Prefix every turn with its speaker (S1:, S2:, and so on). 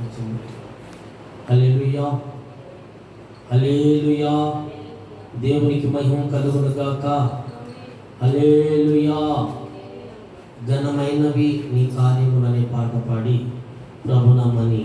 S1: వచ్చింది alleluia alleluia దేవునికి మహిమ కలుగును గాక. అలేలుయా ఘనమైనవి నీ కార్యములు అనే పాట పాడి ప్రభునామని